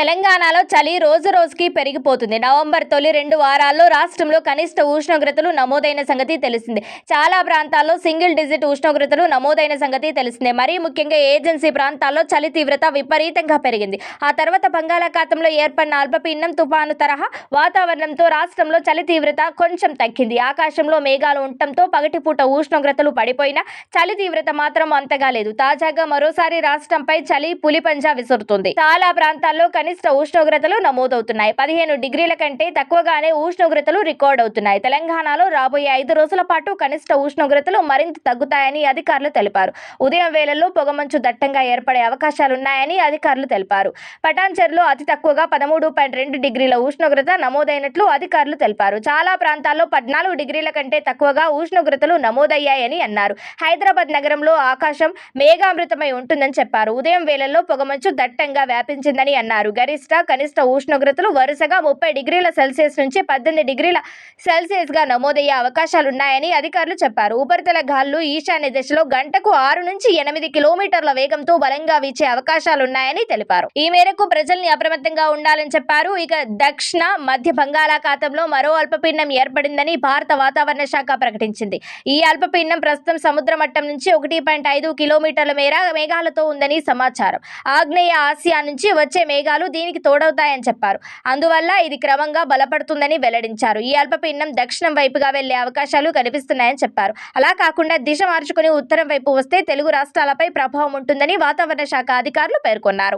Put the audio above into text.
తెలంగాణలో చలి రోజు రోజుకి పెరిగిపోతుంది. నవంబర్ తొలి రెండు వారాల్లో రాష్ట్రంలో కనిష్ట ఉష్ణోగ్రతలు నమోదైన సంగతి తెలిసిందే. చాలా ప్రాంతాల్లో సింగిల్ డిజిట్ ఉష్ణోగ్రతలు నమోదైన సంగతి తెలిసిందే. మరీ ముఖ్యంగా ఏజెన్సీ ప్రాంతాల్లో చలి తీవ్రత విపరీతంగా పెరిగింది. ఆ తర్వాత బంగాళాఖాతంలో ఏర్పడిన అల్పపీడనం తుపాను తరహా వాతావరణంతో రాష్ట్రంలో చలి తీవ్రత కొంచెం తగ్గింది. ఆకాశంలో మేఘాలు ఉండటంతో పగటిపూట ఉష్ణోగ్రతలు పడిపోయినా చలి తీవ్రత మాత్రం అంతగా లేదు. తాజాగా మరోసారి రాష్ట్రంపై చలి పులిపంజా విసురుతుంది. చాలా ప్రాంతాల్లో కనిష్ట ఉష్ణోగ్రతలు నమోదవుతున్నాయి. పదిహేను డిగ్రీల కంటే తక్కువగానే ఉష్ణోగ్రతలు రికార్డ్ అవుతున్నాయి. తెలంగాణలో రాబోయే ఐదు రోజుల పాటు కనిష్ట ఉష్ణోగ్రతలు మరింత తగ్గుతాయని అధికారులు తెలిపారు. ఉదయం వేళల్లో పొగమంచు దట్టంగా ఏర్పడే అవకాశాలున్నాయని అధికారులు తెలిపారు. పటాన్చెర్లో అతి తక్కువగా పదమూడు పాయింట్ రెండు డిగ్రీల ఉష్ణోగ్రత నమోదైనట్లు అధికారులు తెలిపారు. చాలా ప్రాంతాల్లో పద్నాలుగు డిగ్రీల కంటే తక్కువగా ఉష్ణోగ్రతలు నమోదయ్యాయని అన్నారు. హైదరాబాద్ నగరంలో ఆకాశం మేఘామృతమై ఉంటుందని చెప్పారు. ఉదయం వేళల్లో పొగమంచు దట్టంగా వ్యాపించిందని అన్నారు. గరిష్ట కనిష్ట ఉష్ణోగ్రతలు వరుసగా ముప్పై డిగ్రీల సెల్సియస్ నుంచి పద్దెనిమిది డిగ్రీల సెల్సియస్గా నమోదయ్యే అవకాశాలున్నాయని అధికారులు చెప్పారు. ఉపరితల గాలులు ఈశాన్య దిశలో గంటకు ఆరు నుంచి ఎనిమిది కిలోమీటర్ల వేగంతో బలంగా వీచే అవకాశాలున్నాయని తెలిపారు. ఈ మేరకు ప్రజల్ని అప్రమత్తంగా ఉండాలని చెప్పారు. ఇక దక్షిణ మధ్య బంగాళాఖాతంలో మరో అల్పపీడనం ఏర్పడిందని భారత వాతావరణ శాఖ ప్రకటించింది. ఈ అల్పపీడనం ప్రస్తుతం సముద్ర మట్టం నుంచి ఒకటి పాయింట్ ఐదు కిలోమీటర్ల మేర మేఘాలతో ఉందని సమాచారం. ఆగ్నేయ ఆసియా నుంచి వచ్చే మేఘాలు దీనికి తోడవుతాయని చెప్పారు. అందువల్ల ఇది క్రమంగా బలపడుతుందని వెల్లడించారు. ఈ అల్పపీండం దక్షిణం వైపుగా వెళ్ళే అవకాశాలు కనిపిస్తున్నాయని చెప్పారు. అలా కాకుండా దిశ మార్చుకుని ఉత్తరం వైపు వస్తే తెలుగు రాష్ట్రాలపై ప్రభావం ఉంటుందని వాతావరణ శాఖ అధికారులు పేర్కొన్నారు.